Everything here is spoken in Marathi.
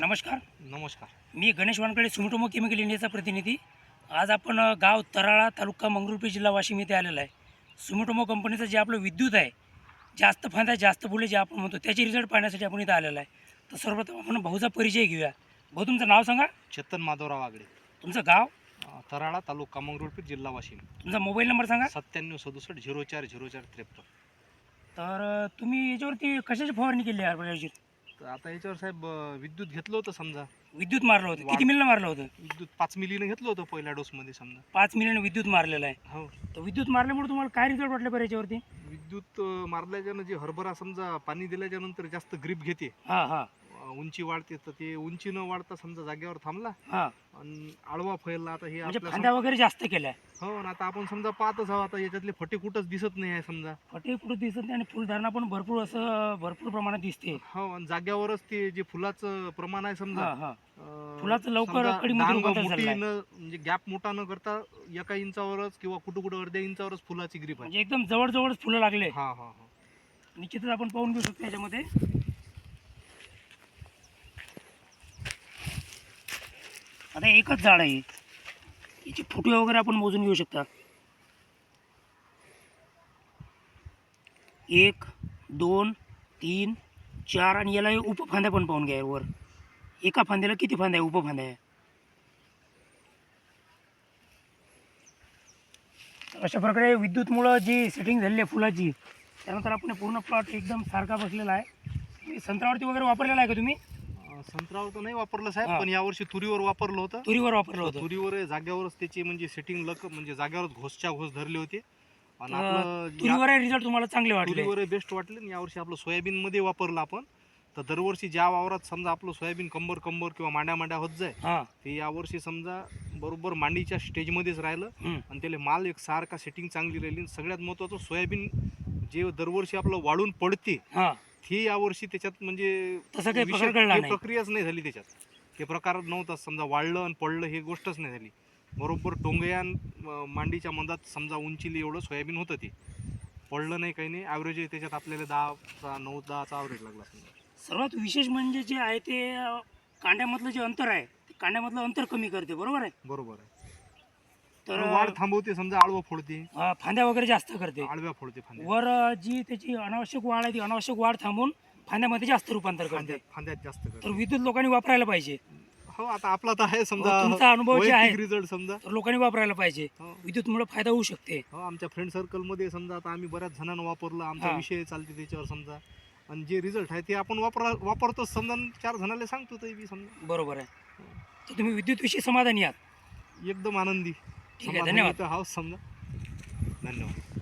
नमस्कार. नमस्कार. मी गणेश वानकडे सुमिटोमो केमिकल इंडियाचा प्रतिनिधी. आज आपण गाव तराळा तालुका मंगरुळपीर जिल्हा वाशिम येथे आलेला आहे. सुमिटोमो कंपनीचं जे आपलं विद्युत आहे जास्त फायदा जास्त फुले जे आपण म्हणतो त्याचे रिझल्ट पाहण्यासाठी आपण इथं आलेला आहे. तर सर्वप्रथम आपण भाऊचा परिचय घेऊया. भाऊ तुमचं नाव सांगा. चेतन माधवराव आगडे. तुमचं गाव? तराळा तालुका मंगरुळपीर जिल्हा वाशिम. तुमचा मोबाईल नंबर सांगा. सत्त्याण्णव सदुसष्ट झिरो चार झिरो चार त्रेपन्न. तर तुम्ही याच्यावरती कशाची फवारणी केली आहे याची तर आता याच्यावर साहेब अं, विद्युत घेतलं होतं समजा. विद्युत मारलं होतं. किती मिलीनं मारलं होतं? विद्युत पाच मिलीनं घेतलं होतं पहिल्या डोसमध्ये समजा. पाच मिलीनं विद्युत मारलेलं आहे. हो. तर विद्युत मारल्यामुळे तुम्हाला काय रिझल्ट वाटले बरं याच्यावरती? विद्युत अं, मारल्याच्यानं जे हरभरा समजा पाणी दिल्याच्या नंतर जास्त ग्रीप घेते. हां हां. उंची वाढते तर ते उंची न वाढता समजा जागेवर थांबला हां. आणि आळवा फैलला आता हे म्हणजे आपल्या फांद्या वगैरे जास्त केल्या. सम- हो आणि आता आपण समजा पाहतच आहोत आता याच्यातले फटे कुठंच दिसत नाही आहे समजा. फटे कुठे दिसत नाही आणि फुलधारणा पण भरपूर असं भरपूर प्रमाणात दिसते. हो आणि जाग्यावरच ते जे फुलाचं प्रमाण आहे समजा हा हा. अं, फुलाचं लवकर समजा कडीमध्ये डांग रूपांतर मोठी झालेलं न म्हणजे गॅप मोठा न करता एका इंचावरच किंवा कुठं कुठं अर्ध्या इंचावरच फुलाची ग्रीप आहे. म्हणजे एकदम जवळ जवळच फुलं लागले. हा हा हा. निश्चितच आपण पाहून घेऊ शकतो याच्यामध्ये. आता एकच झाड आहे. याची फुटे वगैरे आपण मोजून घेऊ शकता. एक दोन तीन चार आणि याला उपफांद्या पण पाहून घ्या वर. एका फांद्याला किती फांद्या आहे? उपफांद्या आहे. अशा प्रकारे विद्युतमुळं जी सेटिंग झालेली आहे फुलाची त्यानंतर आपण पूर्ण प्लॉट एकदम सारखा बसलेला आहे. संत्रावरती वगैरे वापरलेला आहे का तुम्ही? अं, संत्र्यावर तर नाही वापरलं साहेब. पण यावर्षी तुरीवर वापरलं होतं. तुरीवर वापरलं होतं. तुरीवर जाग्यावरच त्याची म्हणजे सेटिंग लक म्हणजे जाग्यावरच घोसच्या घोस धरले होते. आणि तर आपलं या- तुरीवर रिझल्ट तुम्हाला चांगले वाटले. तुरीवर बेस्ट वाटले आणि यावर्षी आपलं सोयाबीन मध्ये वापरलं आपण. तर दरवर्षी ज्या वावरात समजा आपलं सोयाबीन कंबर कंबर किंवा मांड्या मांड्या होत जाय ते यावर्षी समजा बरोबर मांडीच्या स्टेजमध्येच राहिलं. हम्म. आणि त्याला माल एक सारखा सेटिंग चांगली राहिली सगळ्यात महत्त्वाचं सोयाबीन जे दरवर्षी आपलं वाढून पडते हां यावर्षी त्याच्यात म्हणजे तसं काही विशेष- प्रकार घडला नाही. प्रक्रियाच नाही झाली त्याच्यात. ते प्रकार नव्हता समजा वाढलं आणि पडलं हे गोष्टच नाही झाली. बरोबर टोंगयान अं, मांडीच्या मंदात समजा उंचीली एवढं सोयाबीन होतं ते. पडलं नाही काही नाही. ॲव्हरेज त्याच्यात आपल्याला दहाचा नऊ दहाचा ॲव्हरेज लागला समजा. सर्वात विशेष म्हणजे जे आहे ते अं, कांड्यामधलं जे अंतर आहे ते कांड्यामधलं अंतर कमी करते. बरोबर आहे? बरोबर आहे. तर वाढ थांबवते समजा आळवं फोडते. अं, फांद्या वगैरे जास्त करते. आळव्या फोडते फांद्या. वर अं, जी त्याची अनावश्यक वाढ आहे ती अनावश्यक वाढ थांबून फांद्यामध्ये जास्त रूपांतर करते. फांद्यात फांद्यात जास्त तर करते विद्युत लोकांनी वापरायला पाहिजे. हो आता आपला तर आहे समजा तुमचा अनुभव जे आहे रिझल्ट समजा. तर लोकांनी वापरायला पाहिजे. हो. विद्युतमुळे फायदा होऊ शकते. हो आमच्या फ्रेंड सर्कलमध्ये समजा आता आम्ही बऱ्याच जणांना वापरलं आमचा हा. विषय चालते त्याच्यावर समजा. आणि जे रिझल्ट आहे ते आपण वापरा वापरतो समजा आणि चार जणांना सांगतो ते बी समजा. बरोबर आहे. तर तुम्ही विद्युतविषयी समाधानी आहात. एकदम आनंदी. ठीक आहे धन्यवाद. हाऊस समजा. धन्यवाद.